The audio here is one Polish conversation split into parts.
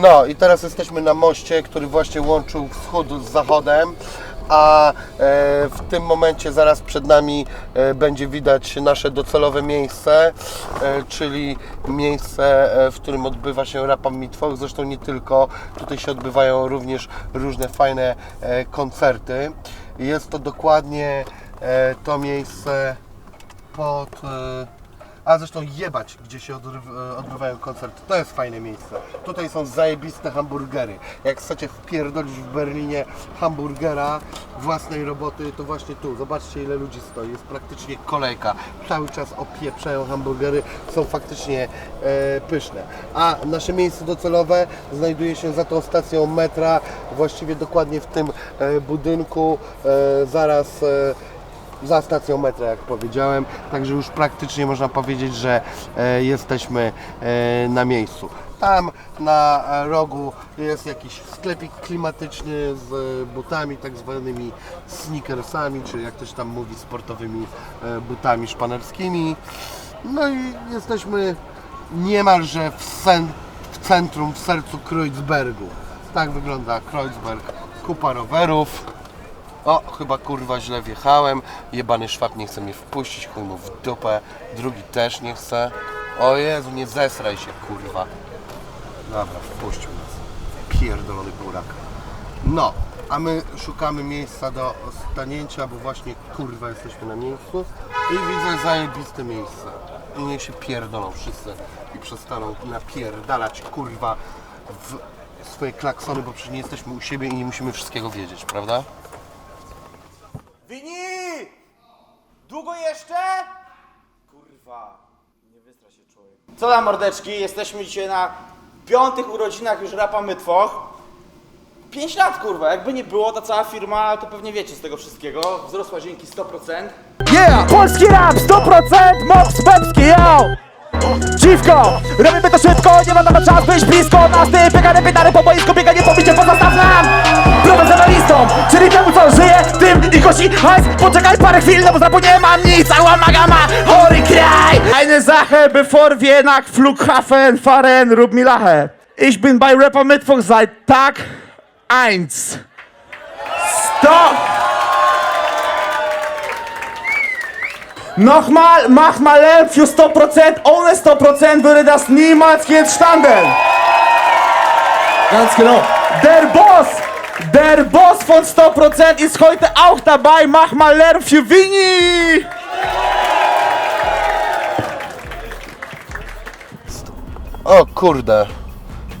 No i teraz jesteśmy na moście, który właśnie łączył wschód z zachodem, a e, w tym momencie zaraz przed nami e, będzie widać nasze docelowe miejsce, e, czyli miejsce, w którym odbywa się Rapam Mitwoch. Zresztą nie tylko, tutaj się odbywają również różne fajne koncerty. Jest to dokładnie to miejsce pod... A zresztą jebać, gdzie się e, odbywają koncerty. To jest fajne miejsce. Tutaj są zajebiste hamburgery. Jak chcecie wpierdolić w Berlinie hamburgera własnej roboty, to właśnie tu. Zobaczcie ile ludzi stoi. Jest praktycznie kolejka. Cały czas opieprzają hamburgery. Są faktycznie e, pyszne. A nasze miejsce docelowe znajduje się za tą stacją metra. Właściwie dokładnie w tym e, budynku. E, zaraz... E, za stacją metra, jak powiedziałem. Także już praktycznie można powiedzieć, że e, jesteśmy e, na miejscu. Tam na e, rogu jest jakiś sklepik klimatyczny z e, butami, tak zwanymi sneakersami, czy jak ktoś tam mówi, sportowymi e, butami szpanerskimi. No i jesteśmy niemalże w, sen, w centrum, w sercu Kreuzbergu. Tak wygląda Kreuzberg. Kupa rowerów. O, chyba kurwa źle wjechałem. Jebany szwab nie chce mnie wpuścić, chuj mu w dupę. Drugi też nie chce. O Jezu, nie zesraj się, kurwa. Dobra, wpuścił nas. Pierdolony burak. No, a my szukamy miejsca do stanięcia, bo właśnie kurwa jesteśmy na miejscu. I widzę zajebiste miejsce. I niech się pierdolą wszyscy i przestaną napierdalać kurwa w swoje klaksony, bo przecież nie jesteśmy u siebie i nie musimy wszystkiego wiedzieć, prawda? Wini! Długo jeszcze? Kurwa, nie wystra się człowiek. Co tam mordeczki? Jesteśmy dzisiaj na piątych urodzinach już rapa Mytwoch. 5 lat kurwa, jakby nie było, ta cała firma, to pewnie wiecie z tego wszystkiego. Wzrosła dzięki 100%. Yeah! Polski rap 100% moc pepski, yo! Dziwko! Robimy to szybko, nie ma na czas być blisko nas Ty biegany pytany po boisku, bieganie po bicie pozostaw nam Profesjonalistą, czyli temu co żyje, tym i kosi hajs Poczekaj parę chwil, no bo za nie mam nic, ała magama, chory kraj Eine Sache, bevor wir nach Flughafen fahren, rób mi lachę Ich bin bei Rapper Mittwoch seit Tag 1 Stop! Nochmal, mach mal Lärm für 100%. Ohne 100% würde das niemals entstanden. Ganz genau. Der Boss, der Boss von 100% ist heute auch dabei. Mach mal Lärm für Winnie. O kurde,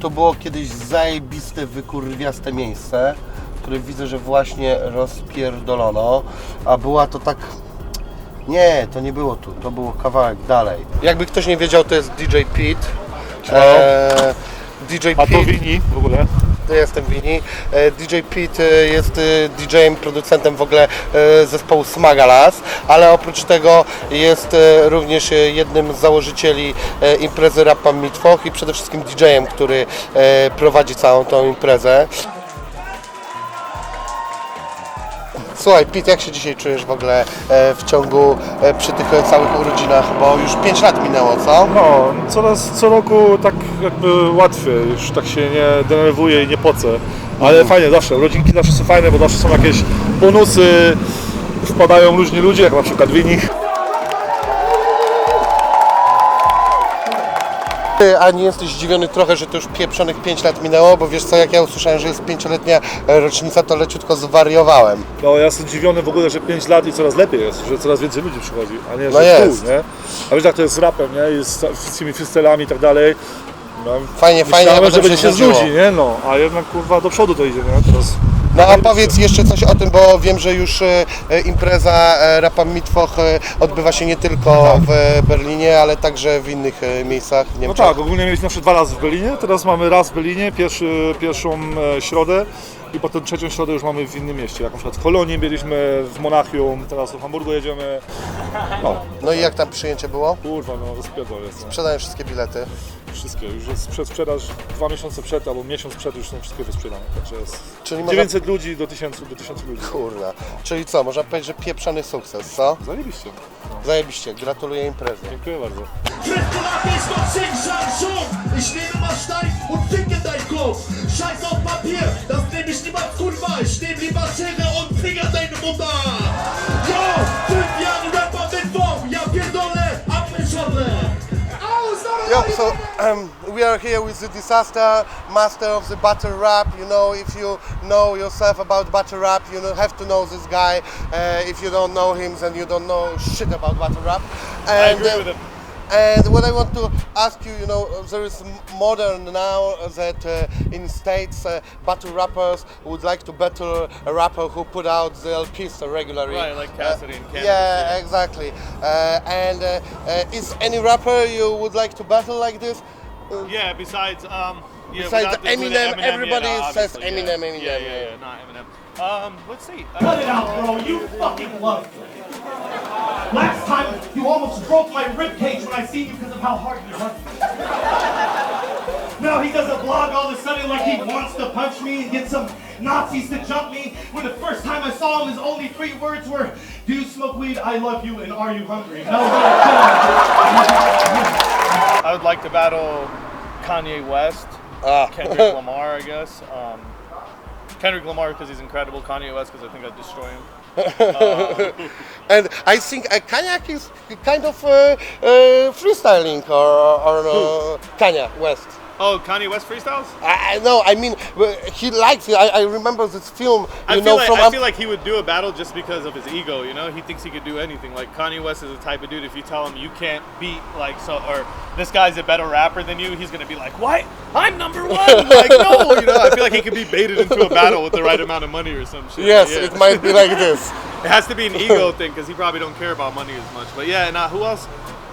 to było kiedyś zajebiste, wykurwiaste miejsce, które widzę, że właśnie rozpierdolono, a była to tak... Nie, to nie było tu, to było kawałek dalej. Jakby ktoś nie wiedział, to jest DJ Pete. Eee, DJ A to Pete, wini w ogóle? Jestem Wini. E, DJ Pete e, jest e, DJ-em, producentem w ogóle zespołu Smagalas, ale oprócz tego jest również jednym z założycieli imprezy Rap Mitwoch i przede wszystkim DJ-em, który prowadzi całą tą imprezę. Słuchaj, Pete, jak się dzisiaj czujesz w ogóle e, w ciągu, e, przy tych całych urodzinach, bo już 5 lat minęło, co? No, coraz co roku tak jakby łatwiej, już tak się nie denerwuję i nie pocę. Ale fajnie zawsze, rodzinki zawsze są fajne, bo zawsze są jakieś bonusy, wpadają różni ludzie, jak na przykład Wini. Ty, A nie jesteś zdziwiony trochę, że to już pieprzonych 5 lat minęło, bo wiesz co, jak ja usłyszałem, że jest pięcioletnia e, rocznica, to leciutko zwariowałem. No ja jestem zdziwiony w ogóle, że 5 lat i coraz lepiej jest, że coraz więcej ludzi przychodzi, a nie, że No jest. pół, nie? A wiesz jak to jest z rapem, nie? I z, z tymi freestylami i tak dalej. No, Fajnie, fajnie, a Myślałem, potem że będzie się znudzi, nie? No, a jednak kurwa do przodu to idzie, nie? Teraz... No a powiedz jeszcze coś o tym, bo wiem, że już e, e, impreza e, Rapam Mitwoch e, odbywa się nie tylko w Berlinie, ale także w innych e, miejscach w No Niemczech. tak, ogólnie mieliśmy zawsze dwa razy w Berlinie, teraz mamy raz w Berlinie, pierwszy, pierwszą e, środę i potem trzecią środę już mamy w innym mieście, jak na przykład w Kolonii byliśmy, w Monachium, teraz do Hamburgu jedziemy. No, No i jak tam przyjęcie było? kurwa, no rozpierdol jest. nie? Sprzedają wszystkie bilety. Wszystkie, już jest przedsprzedaż dwa miesiące przed albo miesiąc przed już są wszystkie wysprzedane, także jest Czyli można- 900 ludzi do 1000, do 1000 ludzi. Kurna. Czyli co, można powiedzieć, że pieprzony sukces, co? Zajebiście. No, Zajebiście, gratuluję imprezy. dziękuję bardzo. Triple ist noch zehn Scheiben Ich nehme mal Stein und ficke dein Kopf. Scheiß auf Papier, das nehme ich niemals. Ich nehme lieber Schere und finger deine Mutter. Um, we are here with the disaster master of the battle rap. You know, if you know yourself about battle rap, you know, have to know this guy. Uh, if you don't know him, then you don't know shit about battle rap. And, agree with him. And what I want to ask you, you know, there is modern now that uh, in states uh, battle rappers would like to battle a rapper who put out the LPs regularly. Right, like Cassidy and Cannabis, yeah, yeah. exactly. Uh, and uh, uh, is any rapper you would like to battle like this? Yeah, besides, um, yeah, Besides the- with Eminem, Eminem, everybody yeah, says Eminem, yeah. Eminem, Yeah, yeah. yeah, yeah, not Eminem. Um, let's see. Cut it out, bro. You fucking love me. Last time, you almost broke my ribcage when I seen you because of how hard you hurt me. now he does a vlog all of a sudden like he wants to punch me and get some Nazis to jump me. When the first time I saw him, his only three words were, "Do you smoke weed? I love you, and are you hungry?" And I I would like to battle Kanye West, Ah. Kendrick Lamar, I guess. Um, Kendrick Lamar because he's incredible. Kanye West because I think I'd destroy him. And I think a kayak is kind of uh, uh, freestyling or, or uh, Kanye West. Oh, Kanye West freestyles? I, I know. I mean, he likes it. I, I remember this film. You I feel know, like from I feel like he would do a battle just because of his ego. You know, he thinks he could do anything. Like Kanye West is the type of dude. If you tell him you can't beat like so, or this guy's a better rapper than you, he's gonna be like, "What? I'm number one!" like no, you know. I feel like he could be baited into a battle with the right amount of money or some shit. Yes, Yeah. it might be like this. It has to be an ego thing because he probably don't care about money as much. But yeah, and uh, who else?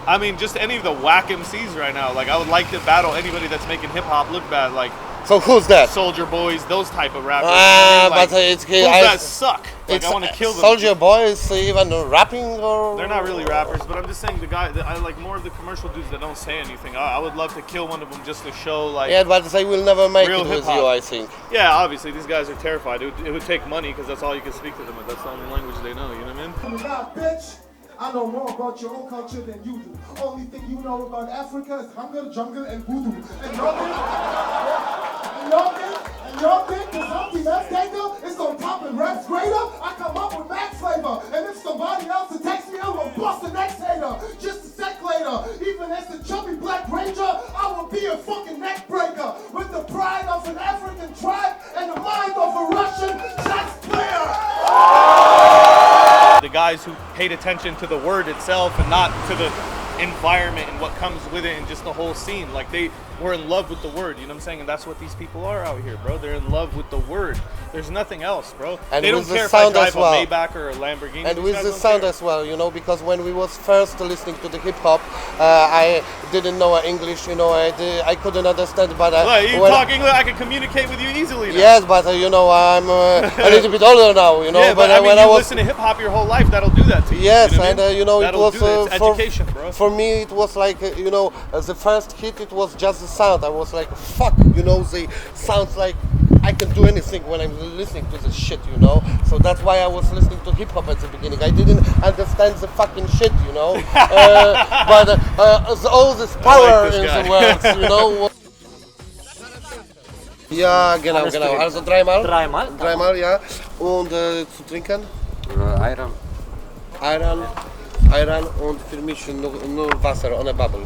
I mean, just any of the whack MCs right now. Like, I would like to battle anybody that's making hip hop look bad, like So who's that? Soldier Boys, those type of rappers. Ah, I like, but it's- fools I- that suck. Like, I want to kill them. Soldier Boys, is even rapping or They're not really rappers, but I'm just saying the guy. I like more of the commercial dudes that don't say anything. I, I would love to kill one of them just to show, like, Yeah, but they will never make Real it with hip-hop. you. I think. yeah, obviously these guys are terrified. It would, it would take money because that's all you can speak to them with. That's the only language they know. You know what I mean? Coming out, bitch. I know more about your own culture than you do. Only thing you know about Africa is hunger, jungle, and voodoo. And y'all think, and y'all think, and y'all think the Humpty Max Ganger is gonna pop and raps greater? I come up with max flavor. And if somebody else attacks me, I'm gonna bust the next hater. Just a sec later, even as the chubby black ranger, I will be a fucking neck breaker. With the pride of an African tribe guys who paid attention to the word itself and not to the environment and what comes with it and just the whole scene. Like they were in love with the word, you know what I'm saying? And that's what these people are out here, bro. They're in love with the word. There's nothing else, bro. And they don't care if I drive as well. a Maybach or a Lamborghini. and with the sound care. as well, you know, because when we was first listening to the hip hop, uh, I didn't know English, you know, I, did, I couldn't understand, but uh, Look, you when- talk English, I can communicate with you easily now. Yes, but uh, you know, I'm uh, a little bit older now, you know. yeah, but, uh, I mean, when you I was listen to hip hop your whole life, that'll do that to you. Yes, you know I and uh, mean? you know That'll it was do uh, It's for, education, bro. for me it was like uh, you know uh, the first hit it was just the sound. I was like fuck, you know the sounds like I can do anything when I'm listening to this shit, you know. So that's why I was listening to hip hop at the beginning. I didn't understand the fucking shit, you know. uh, but uh, uh, all this power this in guy. the world, you know. Ja, genau, genau. Also dreimal. Dreimal? Dreimal, ja. Und äh, zu trinken? Iron. Ayran, Ayran und für mich nur, nur Wasser ohne Bubble.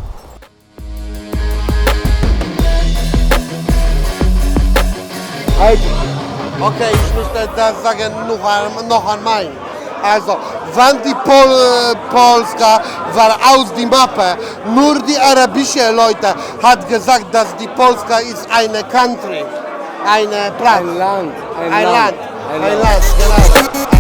Okay, ich möchte das sagen noch, ein- noch einmal. Also, wann die Pol Polska war aus die Mappe, nur die arabische Leute hat gesagt, dass die Polska ist eine Country, eine Platz. Ein Land. Ein, Ein Land. Land, ein Land, genau.